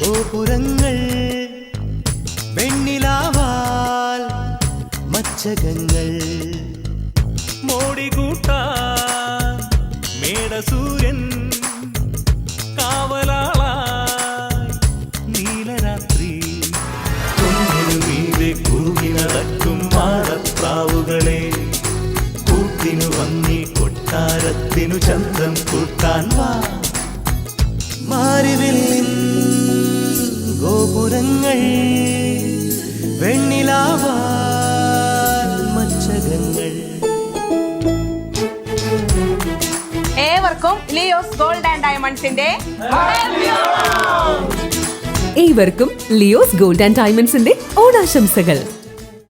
ഗോപുരങ്ങൾ വെണ്ണിലാവാൽ മച്ചകങ്ങൾ മോടികൂട്ടാൻ മേടസൂര്യൻ കാവലാളായി നീലരാത്രി. മീതെ കുറുകി നടക്കും മാടപ്രാവുകളെ. കൂട്ടിനു വന്നി കൊട്ടാരത്തിനു ചന്തം കൂട്ടാൻ വാ. മാറിവില്ലിൻ ഗോപുരങ്ങൾ വെണ്ണിലാവാൽ മച്ചകങ്ങൾ ഏവർക്കും ലിയോസ് ഗോൾഡ് ആൻഡ് ഡയമണ്ട്സിന്റെ ഏവർക്കും ലിയോസ് ഗോൾഡ് ആൻഡ് ഡയമണ്ട്സിന്റെ ഓണാശംസകൾ.